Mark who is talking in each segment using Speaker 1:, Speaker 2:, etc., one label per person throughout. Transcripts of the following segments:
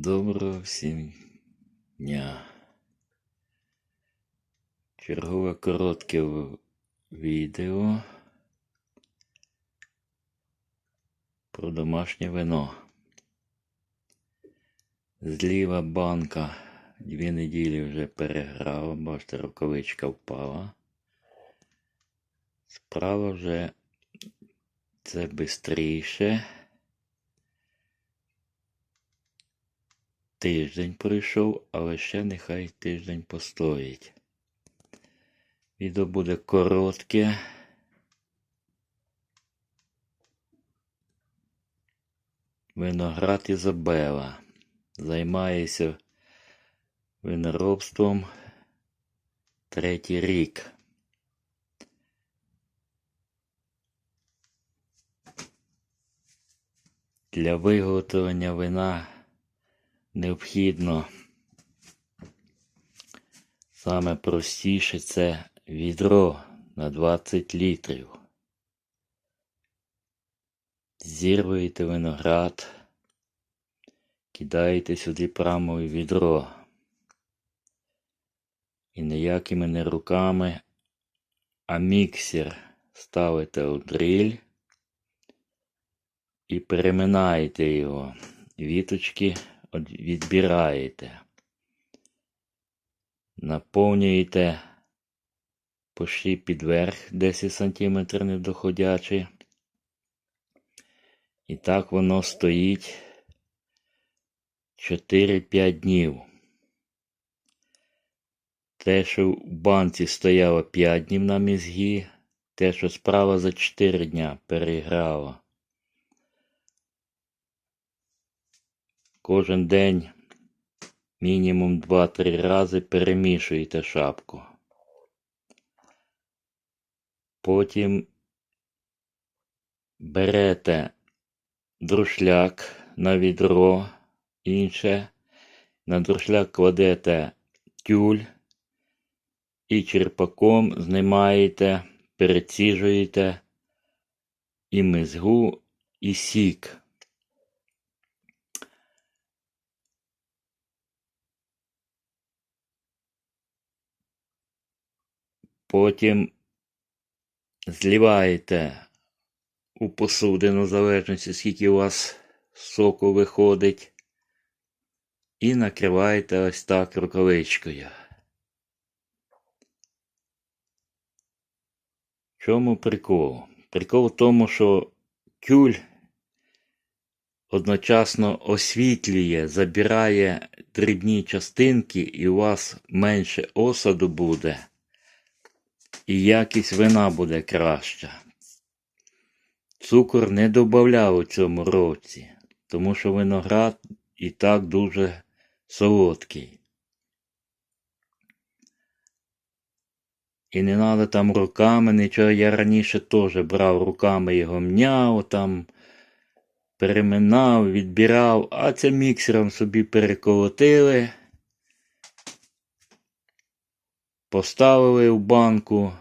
Speaker 1: Доброго всім дня. Чергове коротке відео про домашнє вино. Зліва банка дві неділі вже переграла, бачите, рукавичка впала. Справа вже це бистріше. Тиждень пройшов, але ще нехай тиждень постоїть. Відео буде коротке. Виноград Ізабела. Займаюся виноробством третій рік. Для виготовлення вина необхідно саме простіше це відро на 20 літрів. Зірвуєте виноград, кидаєте сюди прямо в відро. І ніякими не руками, а міксер ставите у дриль і переминаєте його. Віточки відбираєте. Наповнюєте почти під верх 10 см недоходячий. І так воно стоїть 4-5 днів. Те, що в банці стояло 5 днів на мізгі, те, що справа за 4 дня переграло. Кожен день мінімум 2-3 рази перемішуєте шапку. Потім берете друшляк на відро інше, на друшляк кладете тюль і черпаком знімаєте, переціжуєте і мизгу, і сік. Потім зліваєте у посудину, залежності, скільки у вас соку виходить, і накриваєте ось так рукавичкою. В чому прикол? Прикол в тому, що тюль одночасно освітлює, забирає дрібні частинки, і у вас менше осаду буде, і якість вина буде краща. Цукор не додавав у цьому році, тому що виноград і так дуже солодкий. І не треба там руками нічого. Я раніше теж брав руками його мняв, там переминав, відбирав, а це міксером собі переколотили, поставили в банку.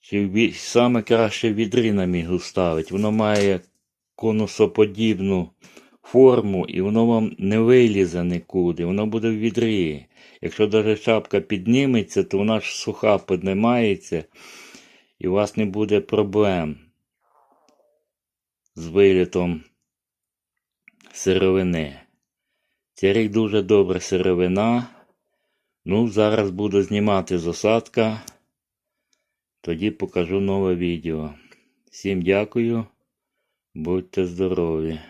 Speaker 1: Чи саме краще відри на мігу ставить. Воно має конусоподібну форму, і воно вам не вилізе нікуди, воно буде в відрі. Якщо навіть шапка підніметься, то вона ж суха піднімається, і у вас не буде проблем з вилітом сировини. Цей рік дуже добра сировина. Ну, зараз буду знімати з осадка. Тоді покажу нове відео. Всім дякую. Будьте здорові!